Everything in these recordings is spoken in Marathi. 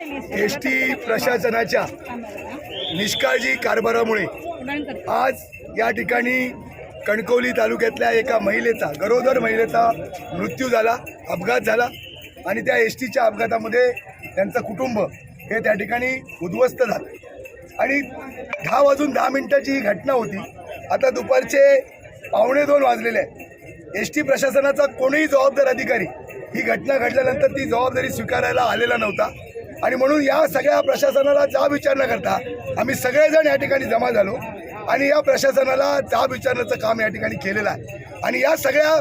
एस टी प्रशासनाच्या निष्काळजी कारभारामुळे आज या ठिकाणी कणकवली तालुक्यातल्या एका महिलेचा गरोदर महिलेचा मृत्यू झाला अपघात झाला आणि त्या एस टीच्या अपघातामध्ये त्यांचं कुटुंब हे त्या ठिकाणी उद्ध्वस्त झालं. आणि दहा वाजून दहा मिनटाची ही घटना होती. आता दुपारचे पावणे दोन वाजलेले आहेत. एस टी प्रशासनाचा कोणीही जबाबदार अधिकारी ही घटना घडल्यानंतर ती जबाबदारी स्वीकारायला आलेला नव्हता. आणि म्हणून या सगळ्या प्रशासनाला जाब विचार न करता आम्ही सगळेजण या ठिकाणी जमा झालो. आणि या प्रशासनाला जाब विचारण्याचं काम या ठिकाणी केलेलं आहे. आणि या सगळ्या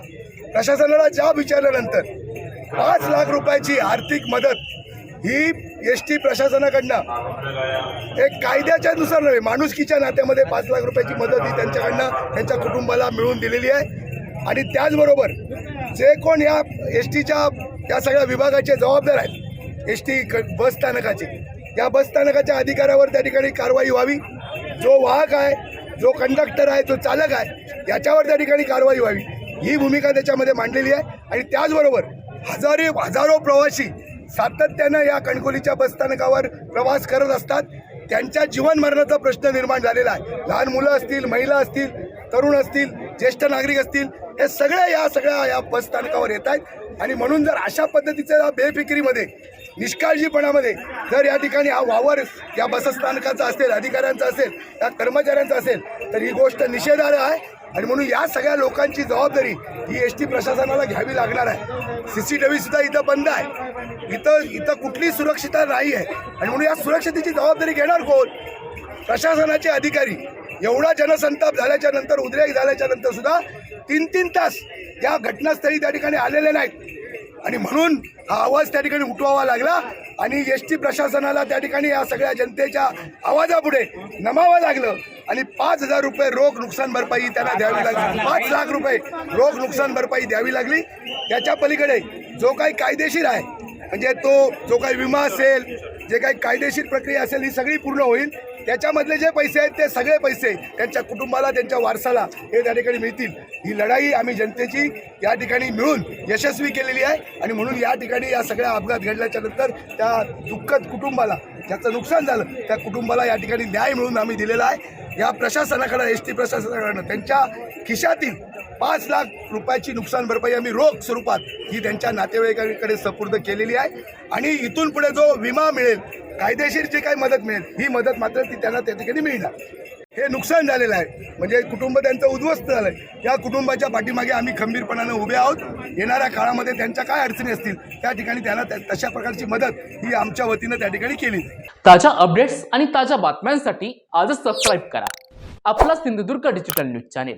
प्रशासनाला जाब विचारल्यानंतर पाच लाख रुपयाची आर्थिक मदत ही एस टी प्रशासनाकडनं एक कायद्याच्या नुसार नव्हे माणुसकीच्या नात्यामध्ये पाच लाख रुपयाची मदत ही त्यांच्याकडनं त्यांच्या कुटुंबाला मिळवून दिलेली आहे. आणि त्याचबरोबर जे कोण या एस टीच्या या सगळ्या विभागाचे जबाबदार आहेत एस टी बस स्थानकाचे. या बस स्थानकाच्या अधिकाऱ्यावर त्या ठिकाणी कारवाई व्हावी. जो वाहक आहे जो कंडक्टर आहे जो चालक आहे याच्यावर त्या ठिकाणी कारवाई व्हावी. ही भूमिका त्याच्यामध्ये मांडलेली आहे. आणि त्याचबरोबर हजारे हजारो प्रवासी सातत्यानं या कणकोलीच्या बसस्थानकावर प्रवास करत असतात. त्यांच्या जीवन मरणाचा प्रश्न निर्माण झालेला आहे. लहान मुलं असतील महिला असतील तरुण असतील ज्येष्ठ नागरिक असतील हे सगळ्या या सगळ्या या बसस्थानकावर येत आहेत. आणि म्हणून जर अशा पद्धतीच्या बेफिक्रीमध्ये निष्काळजीपणामध्ये. जर या ठिकाणी हा वावर या बसस्थानकाचा असेल अधिकाऱ्यांचा असेल या कर्मचाऱ्यांचा असेल तर ही गोष्ट निषेधार्ह आहे. आणि म्हणून या सगळ्या लोकांची जबाबदारी ही एस टी प्रशासनाला घ्यावी लागणार आहे. सी सी टी व्ही सुद्धा इथं बंद आहे. इथं इथं कुठली सुरक्षितता नाही आहे. आणि म्हणून या सुरक्षतेची जबाबदारी घेणार कोण? प्रशासनाचे अधिकारी. एवढा जनसंताप झाल्याच्यानंतर उद्रेक झाल्याच्यानंतर सुद्धा तीन तीन तास या घटनास्थळी त्या ठिकाणी आलेले नाहीत. आणि म्हणून हा आवाज त्या ठिकाणी उठवावा लागला. आणि एस टी प्रशासनाला त्या ठिकाणी या सगळ्या जनतेच्या आवाजापुढे नमावं लागलं. आणि पाच हजार रुपये रोख नुकसान भरपाई त्यांना द्यावी लागली. पाच लाख रुपये रोख नुकसान भरपाई द्यावी लागली. त्याच्या पलीकडे जो काही कायदेशीर आहे म्हणजे तो जो काही विमा असेल जे काही कायदेशीर प्रक्रिया असेल ही सगळी पूर्ण होईल. त्याच्यामधले जे पैसे आहेत ते सगळे पैसे त्यांच्या कुटुंबाला त्यांच्या वारसाला हे त्या ठिकाणी मिळतील. ही लढाई आम्ही जनतेची या ठिकाणी मिळून यशस्वी केलेली आहे आणि म्हणून या ठिकाणी या सगळ्या अपघात घडल्याच्या नंतर त्या दुःखद कुटुंबाला ज्याचं नुकसान झालं त्या कुटुंबाला या ठिकाणी न्याय मिळून आम्ही दिलेला आहे. या प्रशासनाकडं एस टी प्रशासनाकडनं त्यांच्या खिशातील पाच लाख रुपयाची नुकसान भरपाई आम्ही रोख स्वरूपात ही त्यांच्या नातेवाईकांकडे सपूर्द केलेली आहे. आणि इथून पुढे जो विमा मिळेल कायदेशीर जी काही मदत मिळेल ही मदत मात्र ती त्यांना त्या ठिकाणी मिळणार. हे नुकसान झालेलं आहे. म्हणजे कुटुंब त्यांचं उद्ध्वस्त झालं आहे या कुटुंबाच्या पाठीमागे आम्ही खंबीरपणानं उभे आहोत. येणाऱ्या काळामध्ये त्यांच्या काय अडचणी असतील त्या ठिकाणी त्यांना तशा प्रकारची मदत ही आमच्या वतीनं त्या ठिकाणी केली ताज्या अपडेट्स आणि ताज्या बातम्यांसाठी आजच सबस्क्राईब करा. आपला Sindhudurg digital news channel.